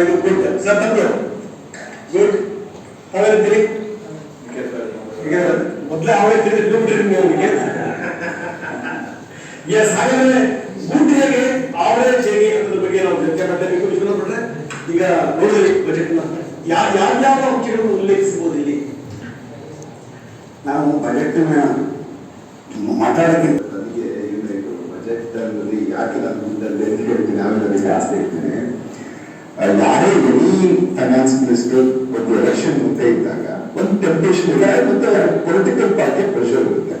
ಇದು good sir ತಂದೆ good. ತಾವೇನಿದ್ದೀರಿ ಈಗ ಮೊದಲೇ ಅವೇ ತಿಳಿದ್ಬಿಟ್ರಿ ನೀವು ಎಸ್ ಹಾಗಾದ್ರೆ ಗುಡ್ ಹೇಗೆ ಆವರೇಜ್ ಹೇಗೆ ಅನ್ನೋದ್ರ ಬಗ್ಗೆ ನಾವು ಚರ್ಚೆ ಮಾಡಬೇಕು ವಿಶ್ವನಾಥ್ ಭಟ್ರೆ ಈಗ ನೋಡಿದ್ರಿ ಬಜೆಟ್ ಯಾವ ಯಾವ್ಯಾವ ಅಂಶಗಳನ್ನು ಉಲ್ಲೇಖಿಸಬಹುದು ಇಲ್ಲಿ? ನಾವು ಬಜೆಟ್ ಮಾತಾಡೋಕ್ಕಿಂತ ನನಗೆ ಬಜೆಟ್ ಅಲ್ಲಿ ಯಾಕೆ ನಾನು ಮುಂದೆ ಹೇಳ್ತೀನಿ ಜಾಸ್ತಿ ಇರ್ತೇನೆ ಯಾರೇ ಎನಿ ಫೈನಾನ್ಸ್ ಮಿನಿಸ್ಟರ್ ಒಂದು ಎಲೆಕ್ಷನ್ ಮುಂದೆ ಇದ್ದಾಗ ಒಂದು ಟೆಂಪ್ಟೇಷನ್ ಇಲ್ಲ ಮತ್ತೆ ಪೊಲಿಟಿಕಲ್ ಪಾರ್ಟಿ ಪ್ರೆಷರ್ ಇರುತ್ತೆ.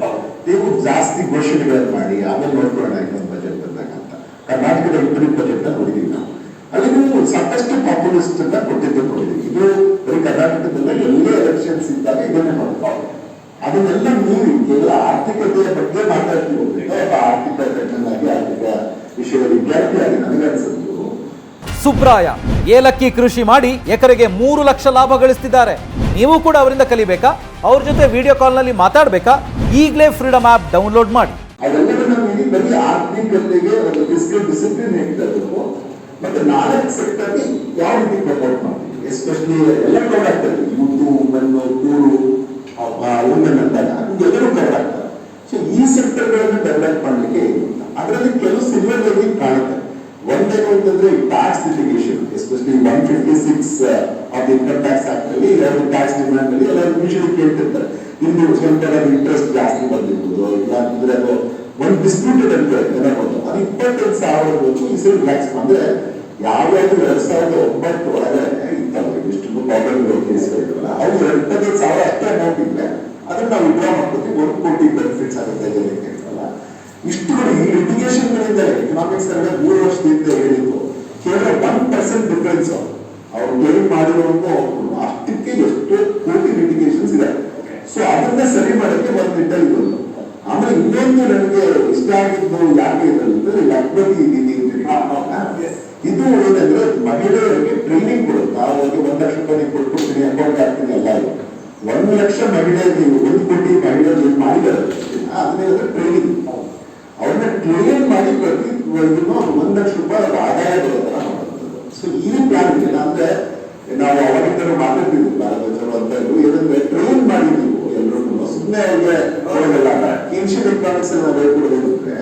ನೀವು ಜಾಸ್ತಿ ಘೋಷಣೆಗಳನ್ನು ಮಾಡಿ, ಆಮೇಲೆ ನೋಡ್ಕೊಳ್ಳೋಣ ಇನ್ನೊಂದು ಬಜೆಟ್ ಬಂದಾಗ ಅಂತ. ಕರ್ನಾಟಕದ ಇಂಪ್ರೂವ್ ಬಜೆಟ್ನ ನೋಡಿದೀವಿ ನಾವು. ಅಲ್ಲಿ ನೀವು ಸಾಕಷ್ಟು ಪಾಪ್ಯುಲಿಸ್ಟ್ ಅನ್ನ ಕೊಟ್ಟಿದ್ದು ನೋಡಿದೀವಿ. ಇದು ಬರೀ ಕರ್ನಾಟಕದಲ್ಲ ಎಲ್ಲೇ ಎಲೆಕ್ಷನ್ಸ್ ಇದ್ದಾಗ ಇದನ್ನೇ ಮಾಡ್ತಾರೆ ಅದನ್ನೆಲ್ಲ ಮೀರಿ ಕೇವಲ ಆರ್ಥಿಕತೆಯ ಬಗ್ಗೆ ಮಾತಾಡ್ತೀವಿ ಆರ್ಥಿಕ ತಜ್ಞನಾಗಿ ಆರ್ಥಿಕ ವಿಷಯದ ವಿದ್ಯಾರ್ಥಿಯಾಗಿ ನನಗನ್ಸುತ್ತೆ ಸುಬ್ರಾಯ. ಏಲಕ್ಕಿ ಕೃಷಿ ಮಾಡಿ ಎಕರೆಗೆ ಮೂರು ಲಕ್ಷ ಲಾಭ ಗಳಿಸ್ತಿದ್ದಾರೆ. ನೀವು ಕೂಡ ಅವರಿಂದ ಕಲಿಬೇಕಾ? ಅವ್ರ ಜೊತೆ ವಿಡಿಯೋ ಕಾಲ್ನಲ್ಲಿ ಮಾತಾಡಬೇಕಾ? ಈಗಲೇ ಫ್ರೀಡಮ್ ಆ್ಯಪ್ ಡೌನ್ಲೋಡ್ ಮಾಡಿ. ಈ ಸೆಕ್ಟರ್ಗಳನ್ನು ಡೆವಲಪ್ ಮಾಡಲಿಕ್ಕೆ ಅದರಲ್ಲಿ ಕೆಲವು ಸಿಲ್ವರ್ ಲೈನಿಂಗ್ ಕಾಣುತ್ತೆ. ಒಂದೇನು ಅಂತಂದ್ರೆ tax litigation especially one fifty six of income tax act ಅಲ್ಲಿ, ಎರಡು ಟ್ಯಾಕ್ಸ್ ಡಿಮ್ಯಾಂಡ್ ಅಲ್ಲಿ ಎಲ್ಲ ಯೂಶಲಿ ಕೇಳ್ತಿರ್ತಾರೆ. ನಿಮ್ದು ಸ್ವಲ್ಪ ಇಂಟ್ರೆಸ್ಟ್ ಜಾಸ್ತಿ ಬಂದಿರ್ಬೋದು ಇಲ್ಲ ಅಂತಂದ್ರೆ ಅದು ಒಂದು ಡಿಸ್ಪ್ಯೂಟೆಡ್ ಅಂತ ಏನಾಗ್ಬೋದು ಅದು ಇಪ್ಪತ್ತೈದು ಸಾವಿರವರೆಗೂ ಈ ಸರಿ ಟ್ಯಾಕ್ಸ್ ಅಂದ್ರೆ ಯಾವ್ಯಾವ್ದು ಎರಡ್ ಸಾವಿರದ ಒಂಬತ್ತು ಒಳಗಡೆ ಇತ್ತು ಇಷ್ಟು ಪ್ರಾಬ್ಲಮ್ ಕೇಸ್ಗಳಿರಲ್ಲ ಅವ್ರು ಇಪ್ಪತ್ತೈದು ಸಾವಿರ ಅಷ್ಟೇ ಅಮೌಂಟ್ ಇದ್ರೆ ಅದನ್ನ ನಾವು ವಿಡ್ರಾ ಮಾಡ್ಕೊತೀವಿ, ಒಂದು ಕೋಟಿ ಬೆನಿಫಿಟ್ಸ್ ಆಗುತ್ತೆ ಜನಕ್ಕೆ ಅಂತಲ್ಲ ಇಷ್ಟುಗಳು ಈ ಲಿಟಿಗೇಷನ್ ಗಳಿಂದ ಎಕನಾಮಿಕ್ಸ್ ಅಲ್ಲಿ ಮೂರು ವರ್ಷದಿಂದ ಹೇಳಿದ್ದು. ಕೇವಲ ಒನ್ ಪರ್ಸೆಂಟ್ ಡಿಫರೆನ್ಸ್ ಅವ್ರು ಕ್ಲೇಮ್ ಮಾಡಿರುವಂತ ಅಷ್ಟಕ್ಕೆ ಎಷ್ಟು ಕೋಟಿ ಲಿಟಿಗೇಷನ್ಸ್ ಇದೆ. ಸೊ ಅದನ್ನ ಸರಿ ಮಾಡಕ್ಕೆ ಒಂದು ನಿಟ್ಟಲ್ಲಿ ಬಂದು ಆಮೇಲೆ ಇನ್ನೊಂದು ನನಗೆ ಇಷ್ಟ ಆಗಿದ್ದು ಯಾಕೆ ಇದ್ರಲ್ಲಿ ಲಗ್ನತಿ ಇದೀನಿ ಇದು ಏನಂದ್ರೆ ಮಹಿಳೆಯರಿಗೆ ಟ್ರೈನಿಂಗ್ ಕೊಡುತ್ತೆ ನಾವು ಅವ್ರಿಗೆ ಒಂದ್ ಲಕ್ಷ ರೂಪಾಯಿ ಕೊಟ್ಬಿಡ್ತೀನಿ ಅಕೌಂಟ್ ಹಾಕ್ತೀನಿ ಎಲ್ಲ ಇದೆ. ಒಂದು ಲಕ್ಷ ಮಹಿಳೆಯರಿಗೆ ನೀವು ಒಂದು ಕೋಟಿ ಮಹಿಳೆಯರು ಮಾಡಿದ್ರೆ ಮಾಡಿದ್ದಾರೆ ಅದನ್ನೇ ಟ್ರೈನಿಂಗ್ ಟ್ರೈನ್ ಮಾಡಿ ಪ್ರತಿ ಒಂದು ಲಕ್ಷ ರೂಪಾಯಿ ಆದಾಯ ಬರುತ್ತೆ ಸೊ ಈ ಪ್ಲಾನ್ ಇದೆ. ಅಂದ್ರೆ ನಾವು ಅವಾಗಿದ್ದರೂ ಮಾತಾಡ್ತಿದ್ವಿ ಭಾರತ ಅಂತ ಏನಂದ್ರೆ ಟ್ರೈನ್ ಮಾಡಿ ನೀವು ಎಲ್ಲರೂ ಸುಮ್ಮನೆ ಅವ್ರಿಗೆ ಅವರಿಗೆಲ್ಲ ಏನ್ಷಿಯನ್ ಎಕನಾಮಿಕ್ಸ್ ನಾವು ಹೇಳ್ಕೊಡೋದಂದ್ರೆ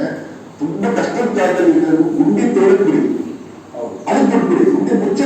ತುಂಬಾ ಕಷ್ಟದ ಜಾಗದಲ್ಲಿ ಗುಂಡಿ ತೋಡಕ್ ಬಿಡಿ ಅದಕ್ಕೆ ಬಿಡಿ ಗುಂಡಿ ಮುಚ್ಚ